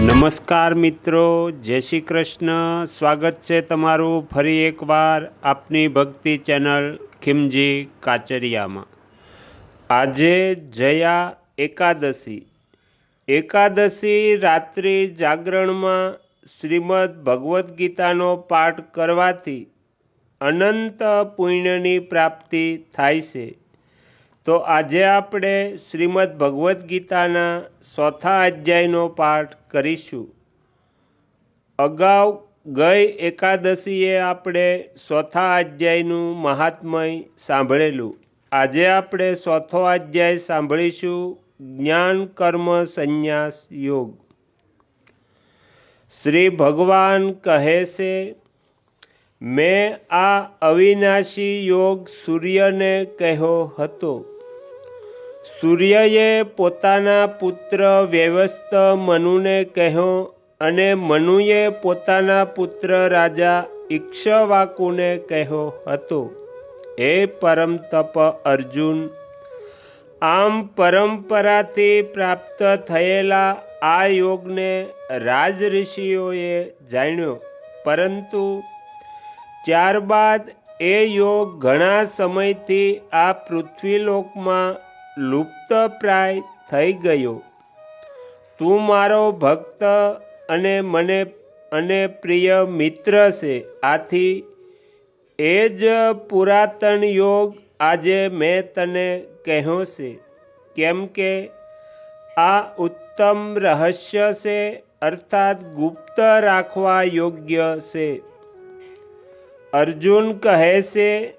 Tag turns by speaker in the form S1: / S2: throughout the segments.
S1: નમસ્કાર મિત્રો, જય શ્રી કૃષ્ણ. સ્વાગત છે તમારું ફરી એકવાર આપની ભક્તિ ચેનલ ખીમજી કાચરિયામાં. આજે જયા એકાદશી. એકાદશી રાત્રિ જાગરણમાં શ્રીમદ ભગવદ્ ગીતાનો પાઠ કરવાથી અનંત પુણ્યની પ્રાપ્તિ થાય છે. તો આજે આપણે શ્રીમદ ભગવદ્ ગીતાના ચોથા અધ્યાયનો પાઠ કરીશું. અગાઉ ગઈ એકાદશીએ આપણે ચોથા અધ્યાયનું મહાત્મય સાંભળેલું. આજે આપણે ચોથો અધ્યાય સાંભળીશું જ્ઞાન કર્મ સંન્યાસ યોગ. શ્રી ભગવાન કહે છે, મેં આ અવિનાશી યોગ સૂર્યને કહ્યો હતો. સૂર્યએ પોતાના પુત્ર વ્યવસ્થ મનુને કહ્યો અને મનુએ પોતાના પુત્ર રાજા ઈક્ષવાકુને કહ્યો હતો, હે પરમ તપ અર્જુન, આમ પરંપરાથી પ્રાપ્ત થયેલા આ યોગને રાજઋષિઓએ જાણ્યો. પરંતુ ત્યારબાદ એ યોગ ઘણા સમયથી આ પૃથ્વીલોકમાં લુપ્તપ્રાય થઈ ગયો. તું મારો ભક્ત અને મને, અને પ્રિય મિત્ર છે. આથી એ જ પુરાતન યોગ આજે મેં તને કહ્યો છે. કેમ કે આ ઉત્તમ રહસ્ય છે, અર્થાત ગુપ્ત રાખવા યોગ્ય છે. અર્જુન કહે છે,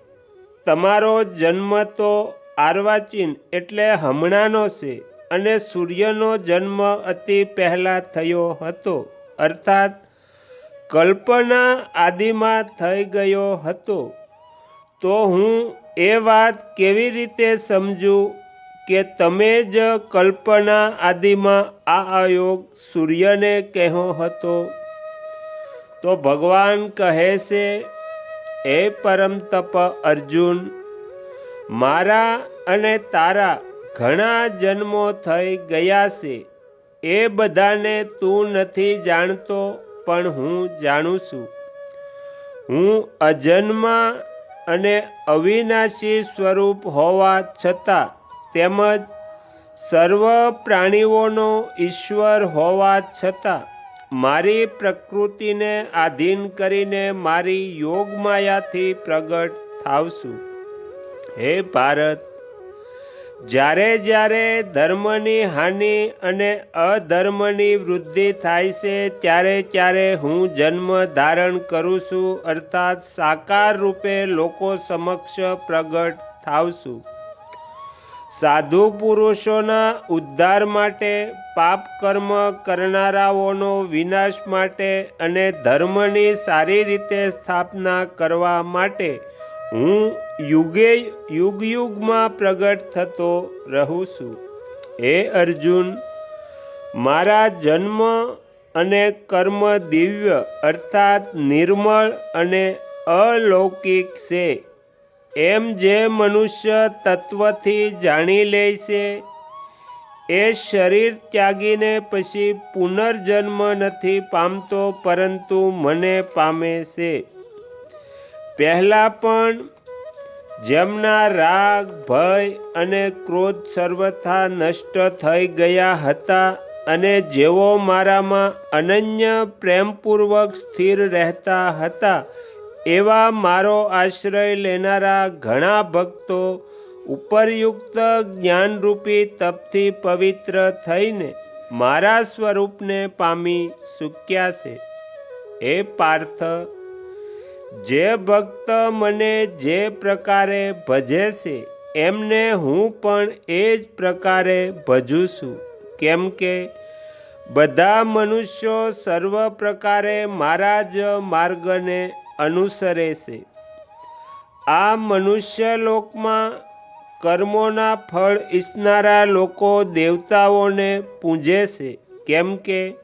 S1: તમારો જન્મ તો આર્વાચીન એટલે હમણાંનો છે અને સૂર્યનો જન્મ અતિ પહેલાં થયો હતો, અર્થાત કલ્પના આદિમાં થઈ ગયો હતો. તો હું એ વાત કેવી રીતે સમજું કે તમે જ કલ્પના આદિમાં આ આયોગ સૂર્યને કહેવો હતો? તો ભગવાન કહે છે, હે પરમ તપ અર્જુન મારા અને તારા ઘણા જન્મો થઈ ગયા છે. એ બધાને તું નથી જાણતો, પણ હું જાણું છું. હું અજન્મા અને અવિનાશી સ્વરૂપ હોવા છતાં તેમજ સર્વ પ્રાણીઓનો ઈશ્વર હોવા છતાં મારી પ્રકૃતિને આધીન કરીને મારી યોગમાયાથી પ્રગટ થાવશું હે ભારત, જ્યારે જ્યારે ધર્મની હાનિ અને અધર્મની વૃદ્ધિ થાય છે, ત્યારે ત્યારે હું જન્મ ધારણ કરું છું, અર્થાત સાકાર રૂપે લોકો સમક્ષ પ્રગટ થાવશું સાધુ પુરુષોના ઉદ્ધાર માટે, પાપ કર્મ કરનારાઓનો વિનાશ માટે અને ધર્મની સારી રીતે સ્થાપના કરવા માટે હું યુગે યુગ યુગમાં પ્રગટ થતો રહું છું. હે અર્જુન, મારા જન્મ અને કર્મ દિવ્ય અર્થાત નિર્મળ અને અલૌકિક છે. એમ જે મનુષ્ય તત્વથી જાણી લે છે, એ શરીર ત્યાગીને પછી પુનર્જન્મ નથી પામતો, પરંતુ મને પામે છે. પહેલાં પણ જેમના રાગ, ભય અને ક્રોધ સર્વથા નષ્ટ થઈ ગયા હતા અને જેઓ મારામાં અનન્ય પ્રેમપૂર્વક સ્થિર રહેતા હતા, એવા મારો આશ્રય લેનારા ઘણા ભક્તો ઉપરયુક્ત જ્ઞાનરૂપી તપથી પવિત્ર થઈને મારા સ્વરૂપને પામી ચૂક્યા છે. હે પાર્થ જે ભક્ત મને જે પ્રકારે ભજે છે, એમને હું પણ એ જ પ્રકારે ભજું છું. કેમ કે બધા મનુષ્યો સર્વ પ્રકારે મારા જ માર્ગને અનુસરે છે. આ મનુષ્ય લોકમાં કર્મોના ફળ ઈચ્છનારા લોકો દેવતાઓને પૂજે છે. કેમ કે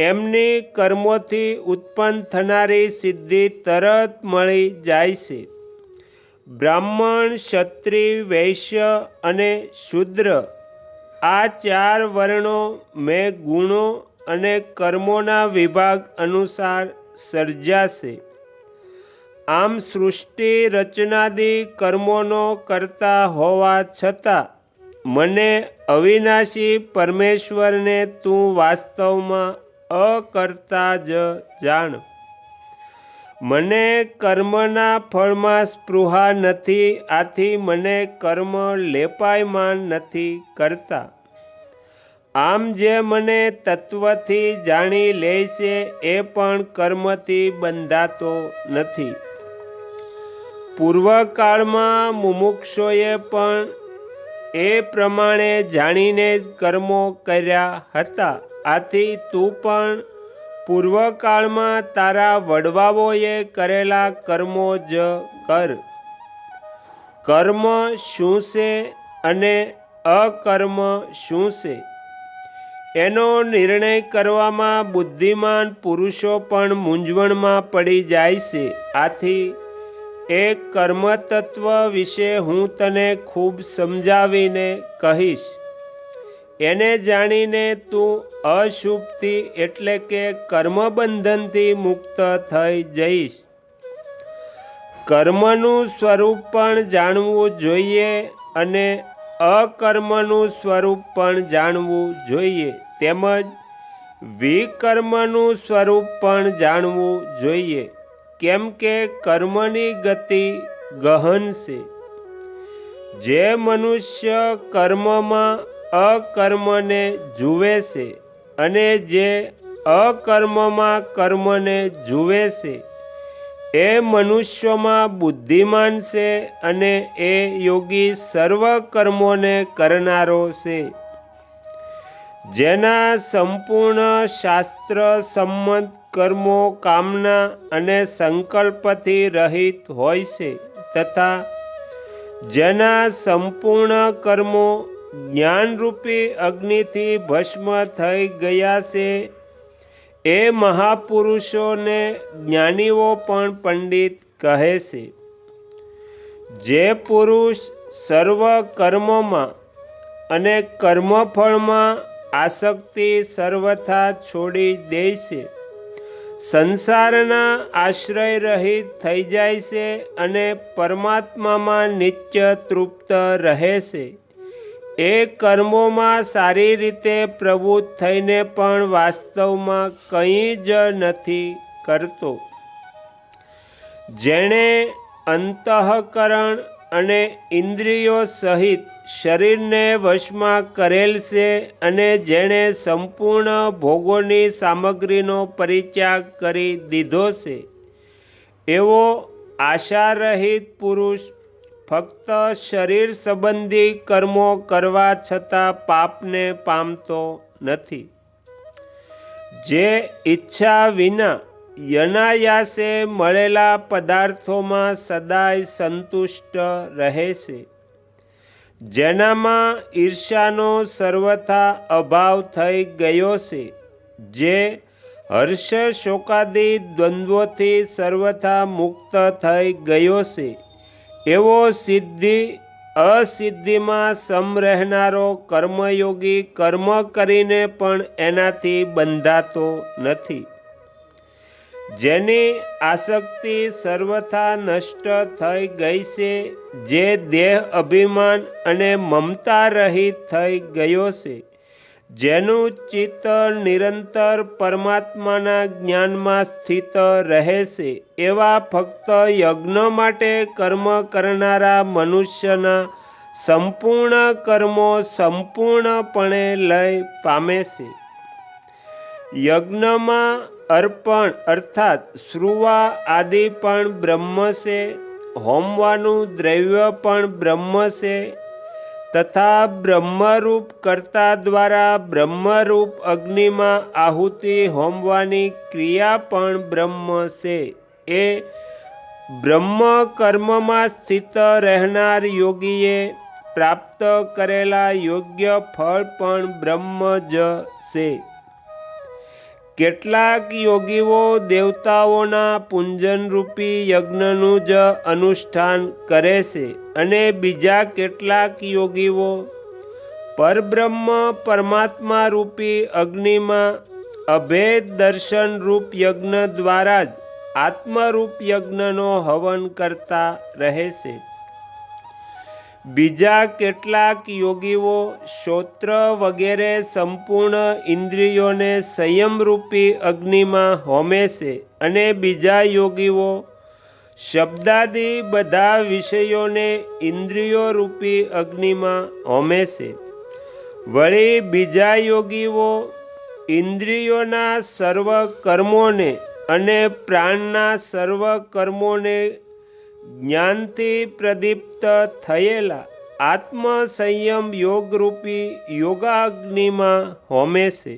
S1: એમની કર્મોથી ઉત્પન્ન થનારી સિદ્ધિ તરત મળી જાય છે. બ્રાહ્મણ, ક્ષત્રિય, વૈશ્ય અને શૂદ્ર આ ચાર વર્ણો મેં ગુણો અને કર્મોના વિભાગ અનુસાર સર્જાશે. આમ સૃષ્ટિ રચનાદી કર્મોનો કરતા હોવા છતાં મને અવિનાશી પરમેશ્વરને તું વાસ્તવમાં અકર્તા જ જાણ. મને કર્મના ફળમાં સ્પૃહા નથી, આથી મને કર્મ લેપાયમાન નથી કરતા. આમ જે મને તત્વથી જાણી લે છે, એ પણ કર્મથી બંધાતો નથી. પૂર્વકાળમાં મુમુક્ષોએ પણ એ પ્રમાણે જાણીને જ કર્મો કર્યા હતા. આથી તું પણ પૂર્વકાળમાં તારા વડવાઓએ કરેલા કર્મો જ કર. કર્મ શું છે અને અકર્મ શું છે એનો નિર્ણય કરવામાં બુદ્ધિમાન પુરુષો પણ મૂંઝવણમાં પડી જાય છે. આથી એ કર્મ તત્વ વિશે હું તને ખૂબ સમજાવીને કહીશ. એને જાણીને તું અશુભથી એટલે કે કર્મબંધનથી મુક્ત થઈ જઈશ. કર્મનું સ્વરૂપ પણ જાણવું જોઈએ અને અકર્મનું સ્વરૂપ પણ જાણવું જોઈએ. તેમજ વિકર્મનું સ્વરૂપ પણ જાણવું જોઈએ. કેમ કે કર્મની ગતિ ગહન છે. જે મનુષ્ય કર્મમાં અકર્મને જુએ છે અને જે અકર્મમાં કર્મને જુએ છે, એ મનુષ્યમાં બુદ્ધિમાન છે અને એ યોગી સર્વ કર્મોને કરનારો છે. જેના સંપૂર્ણ શાસ્ત્ર સંમત કર્મો કામના અને સંકલ્પથી રહિત હોય છે તથા જેના સંપૂર્ણ કર્મો જ્ઞાનરૂપી અગ્નિથી ભસ્મ થઈ ગયા છે, એ મહાપુરુષોને જ્ઞાનીઓ પણ પંડિત કહે છે. જે પુરુષ સર્વ કર્મમાં અને કર્મફળમાં આસક્તિ સર્વથા છોડી દે છે. સંસારના આશ્રય રહિત થઈ જાય છે અને પરમાત્મામાં નિત્ય તૃપ્ત રહે છે. એ કર્મોમાં સારી રીતે પ્રવૃત્ત થઈને પણ વાસ્તવમાં કંઈ જ નથી કરતો. જેણે અંતઃકરણ અને ઇન્દ્રિયો સહિત શરીરને વશમાં કરેલ છે અને જેણે સંપૂર્ણ ભોગોની સામગ્રીનો પરિત્યાગ કરી દીધો છે. એવો આશારહિત પુરુષ ફક્ત શરીર સંબંધી કર્મો કરવા છતાં પાપને પામતો નથી. જે ઈચ્છા વિના યનાયાસે મળેલા પદાર્થોમાં સદાય સંતુષ્ટ રહે છે. જેનામાં ઈર્ષાનો સર્વથા અભાવ થઈ ગયો છે, જે હર્ષ શોકાદી દ્વંદ્વોથી સર્વથા મુક્ત થઈ ગયો છે. એવો સિદ્ધિ અસિદ્ધિમાં સમ રહેનારો કર્મયોગી કર્મ કરીને પણ એનાથી બંધાતો નથી. જેની આસક્તિ સર્વથા નષ્ટ થઈ ગઈ છે, જે દેહ અભિમાન અને મમતા રહિત થઈ ગયો છે. જેનું ચિત્ત નિરંતર પરમાત્માના જ્ઞાનમાં સ્થિત રહે છે, એવા ફક્ત યજ્ઞ માટે કર્મ કરનારા મનુષ્યના સંપૂર્ણ કર્મો સંપૂર્ણપણે લય પામે છે. યજ્ઞમાં અર્પણ અર્થાત શ્રુવા આદિ પણ બ્રહ્મ છે, હોમવાનું દ્રવ્ય પણ બ્રહ્મ છે, તથા બ્રહ્મરૂપ કર્તા દ્વારા બ્રહ્મરૂપ અગ્નિમાં આહુતિ હોમવાની ક્રિયા પણ બ્રહ્મ છે. એ બ્રહ્મ કર્મમાં સ્થિત રહેનાર યોગીએ પ્રાપ્ત કરેલા યોગ્ય ફળ પણ બ્રહ્મ જ છે. કેટલાક યોગીઓ દેવતાઓના પૂંજનરૂપી યજ્ઞનું જ અનુષ્ઠાન કરે છે અને બીજા કેટલાક યોગીઓ પરબ્રહ્મ પરમાત્મા રૂપી અગ્નિમાં અભેદ દર્શન રૂપ યજ્ઞ દ્વારા જ આત્મરૂપ યજ્ઞનો હવન કરતા રહે છે. બીજા કેટલાક યોગીઓ શ્રોત્ર વગેરે સંપૂર્ણ ઇન્દ્રિયોને સંયમરૂપી અગ્નિમાં હોમે છે અને બીજા યોગીઓ શબ્દાદી બધા વિષયોને ઇન્દ્રિયો રૂપી અગ્નિમાં હોમે છે. વળી બીજા યોગીઓ ઇન્દ્રિયોના સર્વ કર્મોને અને પ્રાણના સર્વ કર્મોને જ્ઞાનથી પ્રદીપ્ત થયેલા આત્મ સંયમ યોગરૂપી યોગાગ્નિમાં હોમે છે.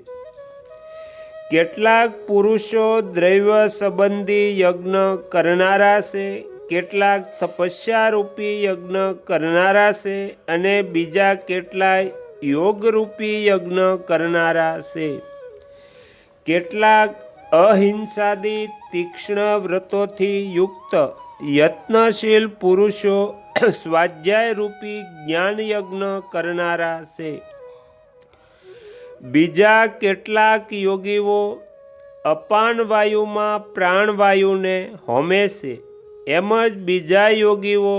S1: કેટલાક પુરુષો દ્રવ્ય સંબંધી યજ્ઞ કરનારા છે, કેટલાક તપસ્યારૂપી યજ્ઞ કરનારા છે અને બીજા કેટલાય યોગરૂપી યજ્ઞ કરનારા છે. કેટલાક અહિંસાદી તીક્ષ્ણ વ્રતોથી યુક્ત યત્નશીલ પુરુષો સ્વાધ્યાય રૂપી જ્ઞાન યજ્ઞ કરનારા છે. બીજા કેટલાક યોગીઓ અપાન વાયુમાં પ્રાણવાયુને હોમે છે. એમ જ બીજા યોગીઓ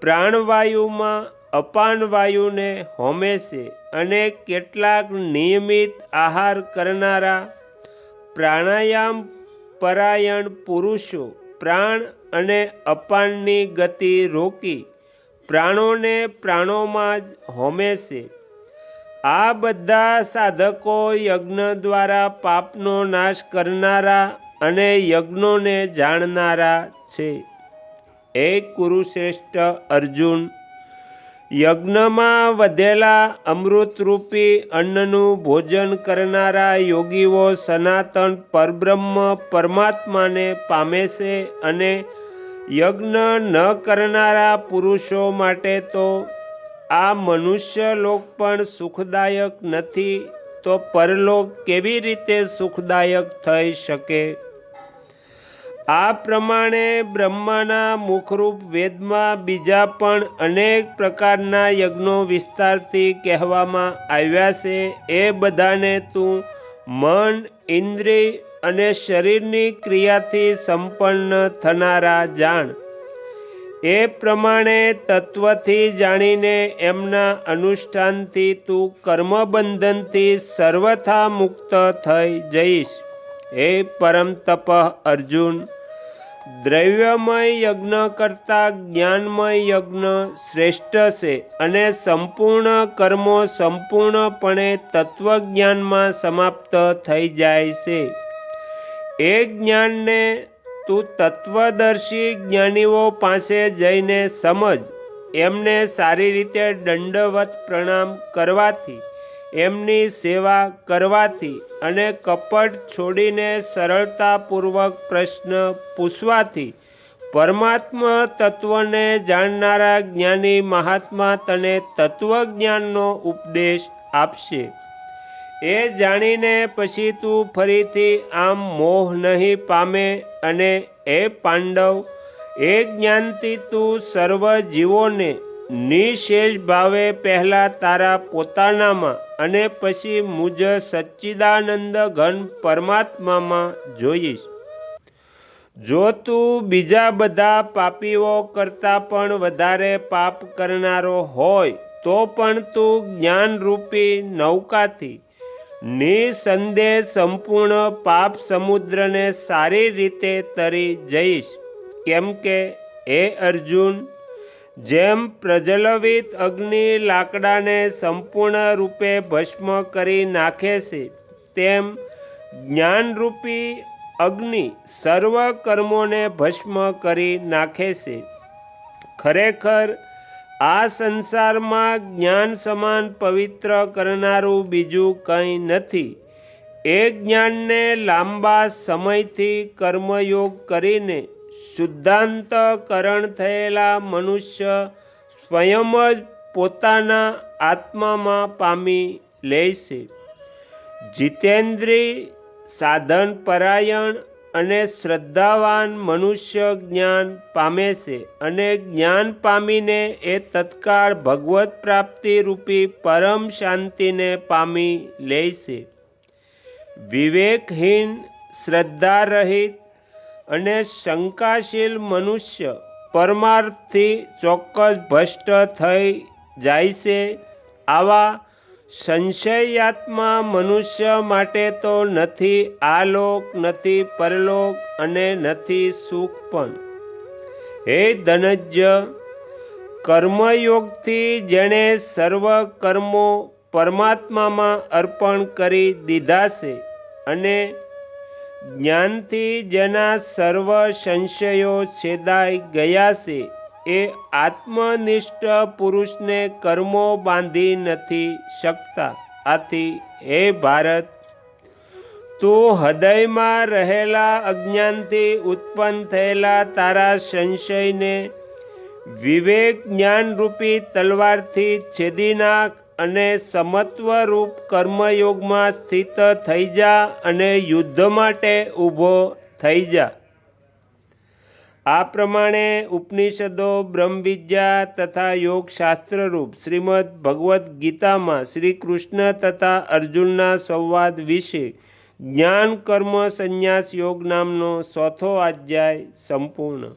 S1: પ્રાણવાયુમાં અપાન વાયુને હોમે છે અને કેટલાક નિયમિત આહાર કરનારા પ્રાણાયામ પરાયણ પુરુષો પ્રાણ અને અપાનની ગતિ રોકી પ્રાણોને પ્રાણોમાં જ હોમે છે આ બધા સાધકો યજ્ઞ દ્વારા પાપનો નાશ કરનારા અને યજ્ઞોને જાણનારા છે. એ કુરુશ્રેષ્ઠ અર્જુન યજ્ઞમાં વધેલા અમૃતરૂપી અન્નનું ભોજન કરનારા યોગીઓ સનાતન પરબ્રહ્મ પરમાત્માને પામે છે અને યજ્ઞ ન કરનારા પુરુષો માટે તો આ મનુષ્ય લોક પણ સુખદાયક નથી, તો પરલોક કેવી રીતે સુખદાયક થઈ શકે? આ પ્રમાણે બ્રહ્માના મુખરૂપ વેદમાં બીજા પણ અનેક પ્રકારના યજ્ઞો વિસ્તારથી કહેવામાં આવ્યા છે. એ બધાને તું મન, ઇન્દ્રિય અને શરીરની ક્રિયાથી સંપન્ન થનારા જાણ. એ પ્રમાણે તત્વથી જાણીને એમના અનુષ્ઠાનથી તું કર્મબંધનથી સર્વથા મુક્ત થઈ જઈશ. હે પરમ તપ અર્જુન દ્રવ્યમય યજ્ઞ કરતાં જ્ઞાનમય યજ્ઞ શ્રેષ્ઠ છે અને સંપૂર્ણ કર્મો સંપૂર્ણપણે તત્વજ્ઞાનમાં સમાપ્ત થઈ જાય છે. એ જ્ઞાનને તું તત્વદર્શી જ્ઞાનીઓ પાસે જઈને સમજ, એમને સારી રીતે દંડવત પ્રણામ કરવાથી એમની સેવા કરવાથી અને કપટ છોડીને સરળતાપૂર્વક પ્રશ્ન પૂછવાથી પરમાત્મા તત્વને જાણનારા જ્ઞાની મહાત્મા તને તત્વજ્ઞાનનો ઉપદેશ આપશે. એ જાણીને પછી તું ફરીથી આમ મોહ નહીં પામે અને એ પાંડવ, એ જ્ઞાનથી તું સર્વ જીવોને નિશેષ ભાવે પહેલાં તારા પોતાનામાં અને પછી મુજ સચ્ચિદાનંદ ઘન પરમાત્મામાં જોઈશ. જો તું બીજા બધા પાપીઓ કરતાં પણ વધારે પાપ કરનારો હોય, તો પણ તું જ્ઞાનરૂપી નૌકાથી નિસંદેહ સંપૂર્ણ પાપ સમુદ્રને સારી રીતે તરી જઈશ. કેમ કે એ અર્જુન જેમ પ્રજ્વલિત અગ્નિ લાકડાને સંપૂર્ણ રૂપે ભસ્મ કરી નાખે છે, તેમ જ્ઞાનરૂપી અગ્નિ સર્વ કર્મોને ભસ્મ કરી નાખે છે. ખરેખર, આ સંસારમાં જ્ઞાન સમાન પવિત્ર કરનારું બીજું કંઈ નથી. એ જ્ઞાનને લાંબા સમયથી કર્મયોગ કરીને શુદ્ધાંતકરણ થયેલા મનુષ્ય સ્વયં જ પોતાના આત્મામાં પામી લે છે. જીતેન્દ્રિય, સાધન પરાયણ અને શ્રદ્ધાવાન મનુષ્ય જ્ઞાન પામે છે અને જ્ઞાન પામીને એ તત્કાળ ભગવત પ્રાપ્તિ રૂપી પરમ શાંતિને પામી લે છે. વિવેકહીન, શ્રદ્ધારહિત અને શંકાશીલ મનુષ્ય પરમાર્થથી ચોક્કસ ભ્રષ્ટ થઈ જાય છે. આવા સંશયાત્મા મનુષ્ય માટે તો નથી આલોક, નથી પરલોક અને નથી સુખ પણ. હે ધનજ્ય, કર્મયોગથી જેણે સર્વ કર્મો પરમાત્મામાં અર્પણ કરી દીધા છે અને જ્ઞાનથી જેના સર્વ સંશયો છેદાઈ ગયા છે, એ આત્મનિષ્ઠ પુરુષને કર્મો બાંધી નથી શકતા. આથી, હે ભારત, તું હૃદયમાં રહેલા અજ્ઞાનથી ઉત્પન્ન થયેલા તારા સંશયને વિવેક જ્ઞાનરૂપી તલવારથી છેદી નાખ. અને સમત્વરૂપ કર્મયોગમાં સ્થિત થઈ જા અને યુદ્ધ માટે ઊભો થઈ જા. આ પ્રમાણે ઉપનિષદો, બ્રહ્મવિદ્યા તથા યોગશાસ્ત્રરૂપ શ્રીમદ ભગવદ્ ગીતામાં શ્રી કૃષ્ણ તથા અર્જુનના સંવાદ વિશે જ્ઞાન કર્મ સંન્યાસ યોગ નામનો ચોથો અધ્યાય સંપૂર્ણ.